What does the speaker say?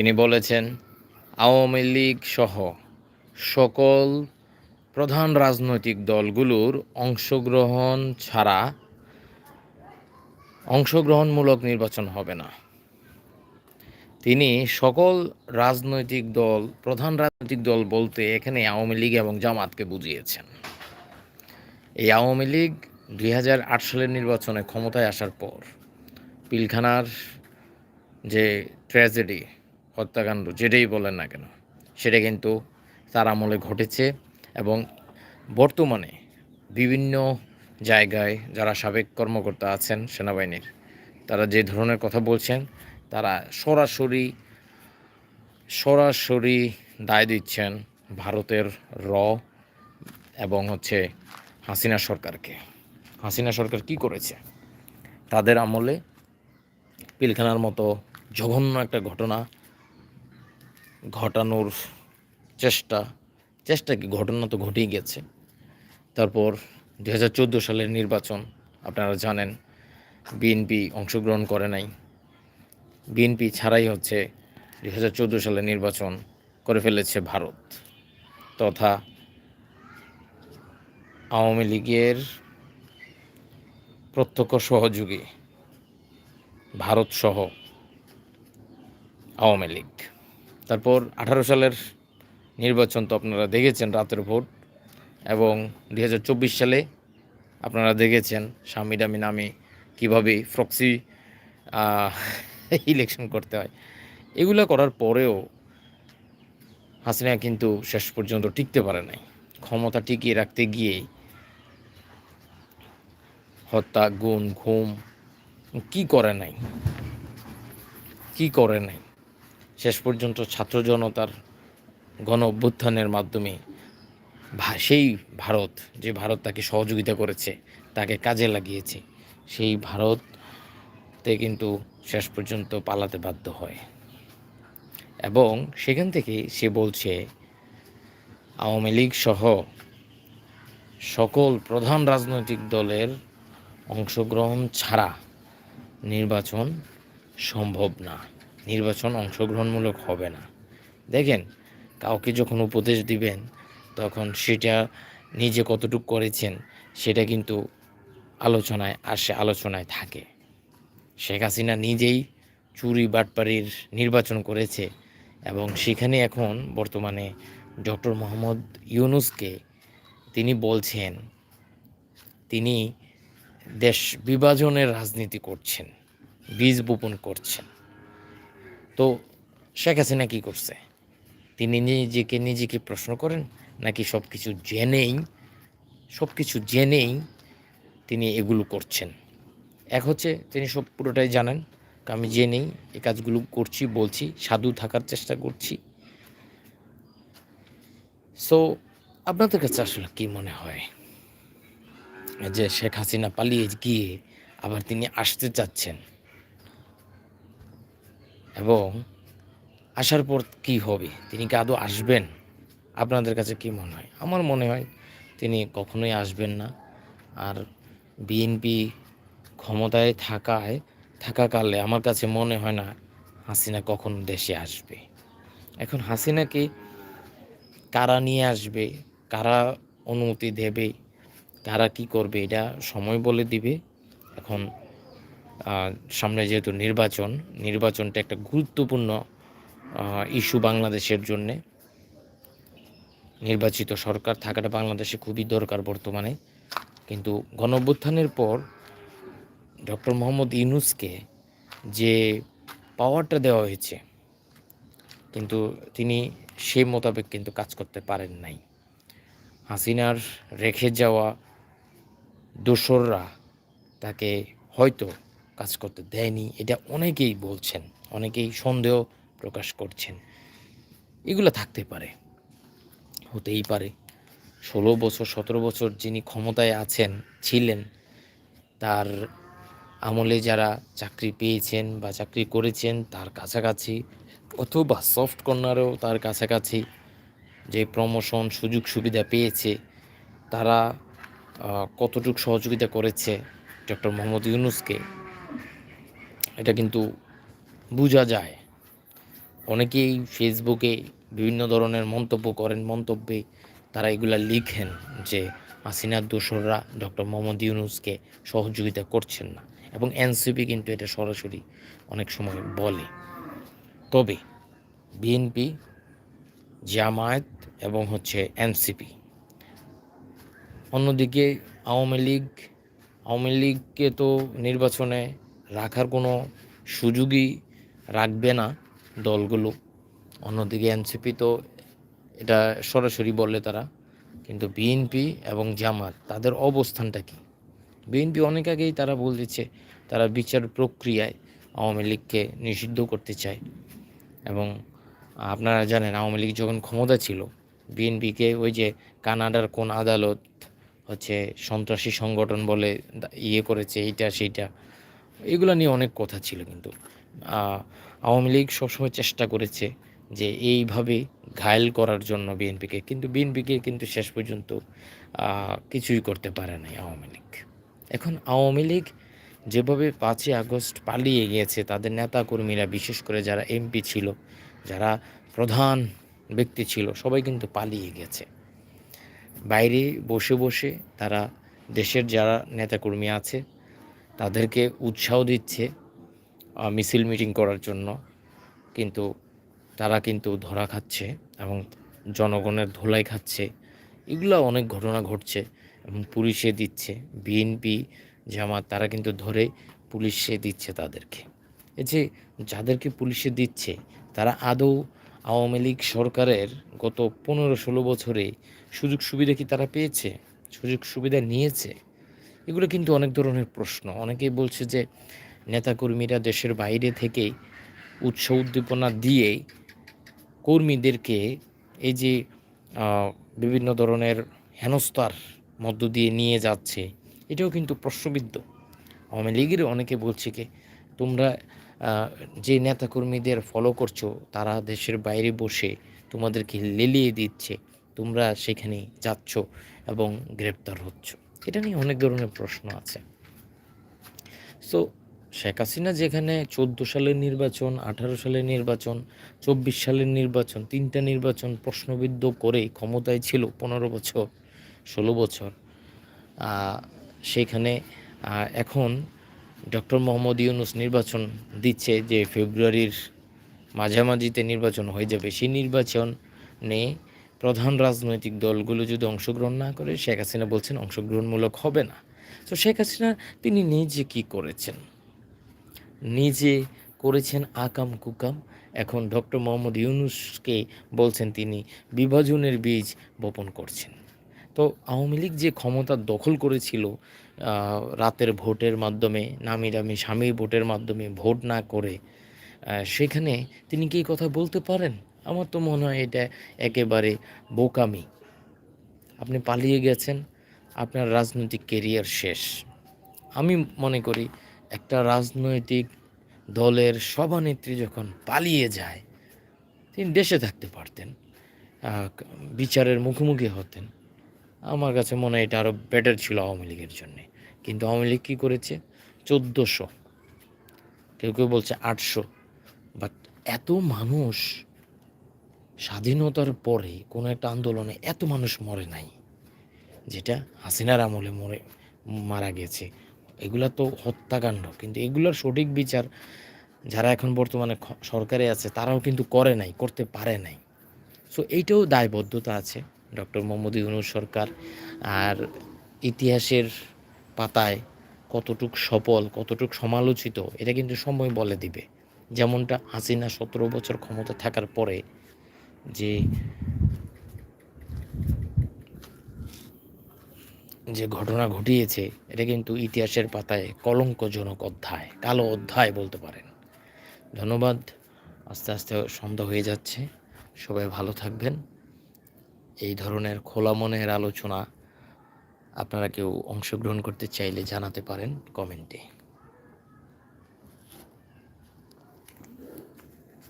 তিনি বলেছেন, আওয়ামী লীগ সহ সকল প্রধান রাজনৈতিক দলগুলোর অংশগ্রহণ ছাড়া অংশগ্রহণমূলক নির্বাচন হবে না। তিনি সকল রাজনৈতিক দল, প্রধান রাজনৈতিক দল বলতে এখানে আওয়ামী লীগ এবং জামাতকে বুঝিয়েছেন। এই আওয়ামী লীগ দুই হাজার আট সালের নির্বাচনে ক্ষমতায় আসার পর পিলখানার যে ট্র্যাজেডি হত্যাকাণ্ড যেটাই বলেন না কেন, সেটা কিন্তু তার আমলে ঘটেছে এবং বর্তমানে বিভিন্ন জায়গায় যারা সাবেক কর্মকর্তা আছেন সেনাবাহিনীর, তারা যে ধরনের কথা বলছেন, তারা সরাসরি সরাসরি দায় দিচ্ছেন ভারতের র এবং হচ্ছে হাসিনা সরকারকে। হাসিনা সরকার কি করেছে? তাদের আমলে পিলখানার মতো জঘন্য একটা ঘটনা ঘটানোর চেষ্টা চেষ্টা কি? ঘটনা তো ঘটেই গেছে। তারপর দু হাজার চোদ্দ সালের নির্বাচন, আপনারা জানেন, বিএনপি অংশগ্রহণ করে নাই। বিএনপি ছাড়াই হচ্ছে দু সালের নির্বাচন করে ফেলেছে ভারত তথা আওয়ামী লীগের প্রত্যক্ষ সহযোগী ভারতসহ আওয়ামী লীগ। তারপর আঠারো সালের নির্বাচন তো আপনারা দেখেছেন রাতের ভোট, এবং দু হাজার চব্বিশ সালে আপনারা দেখেছেন স্বামী ডামি নামে কীভাবে ফ্রক্সি ইলেকশন করতে হয়। এগুলো করার পরেও হাসিনা কিন্তু শেষ পর্যন্ত টিকতে পারে নাই। ক্ষমতা টিকিয়ে রাখতে গিয়েই হত্যা গুণ ঘুম, কি করে নাই? কি করে নাই? শেষ পর্যন্ত ছাত্র জনতার গণ অভ্যুত্থানের মাধ্যমে সেই ভারত, যে ভারত তাকে সহযোগিতা করেছে, তাকে কাজে লাগিয়েছে, সেই ভারতে কিন্তু শেষ পর্যন্ত পালাতে বাধ্য হয়। এবং সেখান থেকে সে বলছে, আওয়ামী লীগ সহ সকল প্রধান রাজনৈতিক দলের অংশগ্রহণ ছাড়া নির্বাচন সম্ভব না। নির্বাচন অংশগ্রহণমূলক হবে না। দেখেন, কাউকে যখন উপদেশ দিবেন, তখন সেটা নিজে কতটুকু করেছেন, সেটা কিন্তু আলোচনায় আসে, আলোচনায় থাকে। শেখ হাসিনা নিজেই চুরি বাটপাড়ির নির্বাচন করেছে এবং সেখানে এখন বর্তমানে ডক্টর মোহাম্মদ ইউনুসকে তিনি বলছেন, তিনি দেশ বিভাজনের রাজনীতি করছেন, বীজ বপন করছেন। তো শেখ হাসিনা কী করছে? তিনি নিজেকে নিজেকে প্রশ্ন করেন, নাকি সব কিছু জেনেই সব কিছু জেনেই তিনি এগুলো করছেন? এক হচ্ছে, তিনি সব পুরোটাই জানেন আমি জেনেই এই কাজগুলো করছি, বলছি, সাধু থাকার চেষ্টা করছি। সো আপনাদের কাছে আসলে কি মনে হয়? যে শেখ হাসিনা পালিয়ে গিয়ে আবার তিনি আসতে চাচ্ছেন? এবং আসার পর কি হবে? তিনি কি আদৌ আসবেন? আপনাদের কাছে কি মনে হয়? আমার মনে হয় তিনি কখনোই আসবেন না। আর বিএনপি ক্ষমতায় থাকায়, থাকাকালে আমার কাছে মনে হয় না হাসিনা কখন দেশে আসবে। এখন হাসিনাকে কারা নিয়ে আসবে? কারা অনুমতি দেবে? কারা কি করবে? এটা সময় বলে দিবে। এখন সামনে যেহেতু নির্বাচন, নির্বাচনটা একটা গুরুত্বপূর্ণ ইস্যু বাংলাদেশের জন্যে। নির্বাচিত সরকার থাকাটা বাংলাদেশে খুবই দরকার বর্তমানে। কিন্তু গণঅভ্যুত্থানের পর ডক্টর মোহাম্মদ ইউনুসকে যে পাওয়ারটা দেওয়া হয়েছে, কিন্তু তিনি সেই মোতাবেক কিন্তু কাজ করতে পারেন নাই। হাসিনার রেখে যাওয়া দোসররা তাকে হয়তো কাজ করতে দেয়নি, এটা অনেকেই বলছেন, অনেকেই সন্দেহ প্রকাশ করছেন। এগুলো থাকতে পারে, হতেই পারে। ষোলো বছর, সতেরো বছর যিনি ক্ষমতায় আছেন, ছিলেন, তার আমলে যারা চাকরি পেয়েছেন বা চাকরি করেছেন, তার কাছাকাছি অথবা সফট কর্নারেও তার কাছাকাছি যে প্রমোশন সুযোগ সুবিধা পেয়েছে, তারা কতটুকু সহযোগিতা করেছে ডক্টর মোহাম্মদ ইউনুসকে এটা কিন্তু বোঝা যায়। অনেকেই ফেসবুকে বিভিন্ন ধরনের মন্তব্য করেন, মন্তব্যে তারা এগুলা লিখেন যে হাসিনার দোসররা ডক্টর মোহাম্মদ ইউনুসকে সহযোগিতা করছেন না এবং এনসিপি কিন্তু এটা সরাসরি অনেক সময় বলে। তবে বিএনপি জামায়াত এবং হচ্ছে এনসিপি অন্যদিকে আওয়ামী লীগ, আওয়ামী লীগকে তো নির্বাচনে রাখার কোনো সুযোগই রাখবে না দলগুলো। অন্যদিকে এনসিপি তো এটা সরাসরি বললে তারা, কিন্তু বিএনপি এবং জামাত, তাদের অবস্থানটা কি? বিএনপি অনেক আগেই তারা বলতেছে তারা বিচার প্রক্রিয়ায় আওয়ামী লীগকে নিষিদ্ধ করতে চায়। এবং আপনারা জানেন, আওয়ামী লীগ যখন ক্ষমতা ছিল, বিএনপিকে ওই যে কানাডার কোন আদালত হচ্ছে সন্ত্রাসী সংগঠন বলে ইয়ে করেছে, এইটা, সেইটা এগুলো নিয়ে অনেক কথা ছিল কিন্তু। আওয়ামী লীগ সবসময় চেষ্টা করেছে যে এইভাবে ঘায়েল করার জন্য বিএনপিকে, কিন্তু বিএনপিকে কিন্তু শেষ পর্যন্ত কিছুই করতে পারে নাই আওয়ামী লীগ। এখন আওয়ামী লীগ যেভাবে পাঁচই আগস্ট পালিয়ে গিয়েছে, তাদের নেতাকর্মীরা, বিশেষ করে যারা এমপি ছিল, যারা প্রধান ব্যক্তি ছিল, সবাই কিন্তু পালিয়ে গেছে। বাইরে বসে বসে তারা দেশের যারা নেতাকর্মী আছে তাদেরকে উৎসাহ দিচ্ছে মিছিল মিটিং করার জন্য। কিন্তু তারা কিন্তু ধরা খাচ্ছে এবং জনগণের ধোলাই খাচ্ছে। এগুলো অনেক ঘটনা ঘটছে এবং পুলিশে দিচ্ছে। বিএনপি, জামাত, তারা কিন্তু ধরে পুলিশে দিচ্ছে তাদেরকে। এই যে যাদেরকে পুলিশে দিচ্ছে, তারা আদৌ আওয়ামী লীগ সরকারের গত পনেরো ষোলো বছরে সুযোগ সুবিধা কি তারা পেয়েছে? সুযোগ সুবিধা নিয়েছে? এগুলো কিন্তু অনেক ধরনের প্রশ্ন। অনেকেই বলছে যে নেতাকর্মীরা দেশের বাইরে থেকে উৎসাহ উদ্দীপনা দিয়ে কর্মীদেরকে এই যে বিভিন্ন ধরনের হেনস্থার মধ্য দিয়ে নিয়ে যাচ্ছে, এটাও কিন্তু প্রশ্নবিদ্ধ। আওয়ামী লীগের অনেকে বলছে কি, তোমরা যে নেতাকর্মীদের ফলো করছ, তারা দেশের বাইরে বসে তোমাদেরকে লেলিয়ে দিচ্ছে। তোমরা সেখানে যাচ্ছ এবং গ্রেপ্তার হচ্ছ। এটা নিয়ে অনেক ধরনের প্রশ্ন আছে। সো শেখ হাসিনা যেখানে চোদ্দ সালের নির্বাচন, আঠারো সালের নির্বাচন, চব্বিশ সালের নির্বাচন, তিনটা নির্বাচন প্রশ্নবিদ্ধ করে ক্ষমতায় ছিল পনেরো বছর, ষোলো বছর। সেখানে এখন ডক্টর মোহাম্মদ ইউনুস নির্বাচন দিচ্ছে যে ফেব্রুয়ারির মাঝামাঝিতে নির্বাচন হয়ে যাবে। সেই নির্বাচনে প্রধান রাজনৈতিক দলগুলো যদি অংশগ্রহণ না করে, শেখ হাসিনা বলছেন অংশগ্রহণমূলক হবে না। তো শেখ হাসিনা, তিনি নিজে কি করেছেন? নিজে করেছেন আকাম কুকাম। এখন ডক্টর মোহাম্মদ ইউনুসকে বলছেন তিনি বিভাজনের বীজ বপন করছেন। তো আওয়ামী লীগ যে ক্ষমতা দখল করেছিল রাতের ভোটের মাধ্যমে, নামি দামি স্বামীর ভোটের মাধ্যমে ভোট না করে সেখানে তিনি কি কথা বলতে পারেন? আমার তো মনে হয় এটা একেবারে বোকামি। আপনি পালিয়ে গেছেন, আপনার রাজনৈতিক কেরিয়ার শেষ। আমি মনে করি একটা রাজনৈতিক দলের সভানেত্রী যখন পালিয়ে যায়, তিনি দেশে থাকতে পারতেন বিচারের মুখোমুখি হতেন। আমার কাছে মনে হয় এটা আরও বেটার ছিল আওয়ামী লীগের জন্যে। কিন্তু আওয়ামী লীগ কী করেছে? চোদ্দোশো। কেউ কেউ বলছে আটশো। বাট এত মানুষ স্বাধীনতার পরে কোনো একটা আন্দোলনে এত মানুষ মরে নাই, যেটা হাসিনার আমলে মরে, মারা গেছে। এগুলা তো হত্যাকাণ্ড, কিন্তু এগুলোর সঠিক বিচার যারা এখন বর্তমানে সরকারে আছে, তারাও কিন্তু করে নাই, করতে পারে নাই। সো এইটাও দায়বদ্ধতা আছে ডক্টর মোহাম্মদ ইউনুস সরকার। আর ইতিহাসের পাতায় কতটুক সফল, কতটুক সমালোচিত, এটা কিন্তু সময় বলে দিবে। যেমনটা হাসিনা সতেরো বছর ক্ষমতা থাকার পরে যে যে ঘটনা ঘটিয়েছে, এটা কিন্তু ইতিহাসের পাতায় কলঙ্কজনক অধ্যায়, কালো অধ্যায় বলতে পারেন। ধন্যবাদ। আস্তে আস্তে সন্ধ্যা হয়ে যাচ্ছে। সবাই ভালো থাকবেন। এই ধরনের খোলা মনের আলোচনা আপনারা কেউ অংশগ্রহণ করতে চাইলে জানাতে পারেন কমেন্টে।